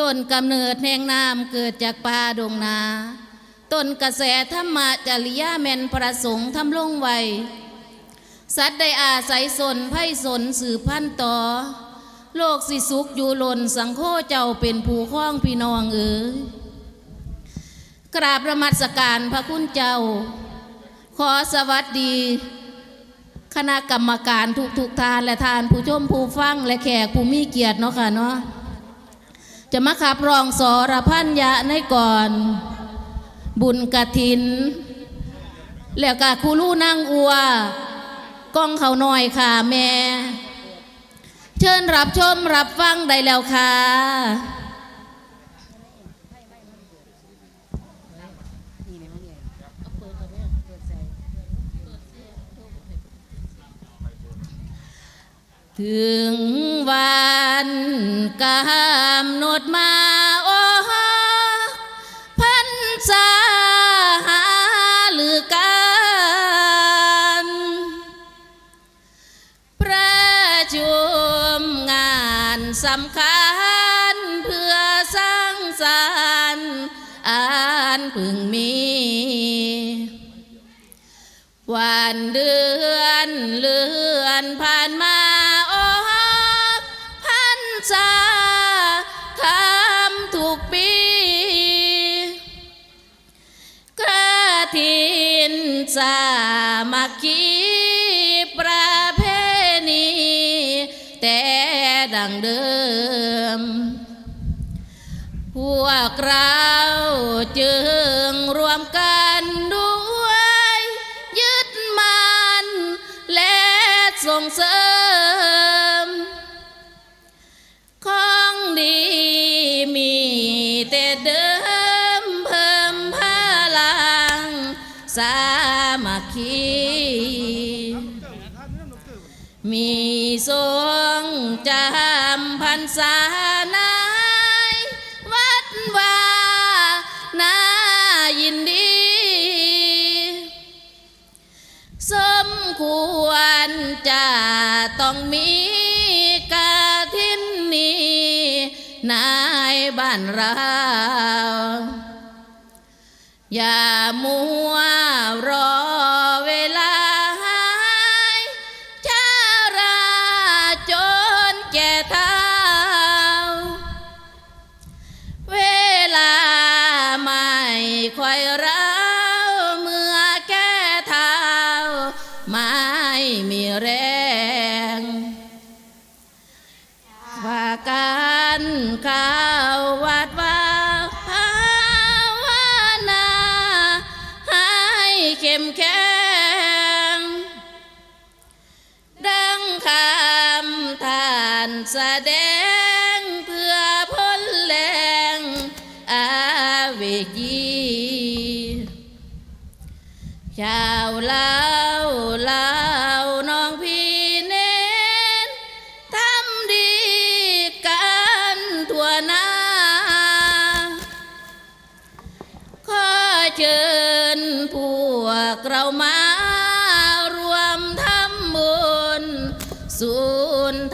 ต้นกำเนิดแห่งน้ำเกิดจากป่าดงนา ต้นกระแสธรรมะจริยาแมนประสงค์ทำลงไวสัตว์ได้อาศัยสนไพ่สนสืบพันต่อ โลกสิสุขอยู่หล่นสังโฆเจ้าเป็นผู้คล้องพี่น้องเอ๋ยกราบประมัสการพระคุณเจ้า ขอสวัสดี คณะกรรมการทุกทุกทานและทานผู้ชมผู้ฟังและแขกผู้มีเกียรติเนาะค่ะเนาะ จะมาขับรองสอรพันยะในก่อน บุญกะถิน แล้วก็ครูลู่นั่งอัวก้องเขาหน่อยค่ะแม่เชิญรับชมรับฟังได้แล้วค่ะถึงวั นกำหนดมาโอ้พันษาหาหรือกันประชุมงานสำคัญเพื่อสร้างสรรค์อันพึงมี วันเดือนเลื สามัคคีประเพณีแต่ดังเดิม พวกเราจึงรวมกันด้วย ยึดมันและส่งเสริม มัคคีมีทรงจำพรรษานายวัดว่านายินดี สมควรจะต้องมีกาทินนี้ในบ้านเราอย่ามัวรอ แก่เท่าเวลาไม่ค่อยเราเมื่อแก่เท้า ไม่มีแรง ว่าการข้าววัดว่าภาวนาให้เข้มแข็ง แสดงเพื่อพ้นแรงอาเวจีชาวลาวลาวน้องพี่เน้นทำดีกันทั่วหน้า ขอเชิญพวกเรามา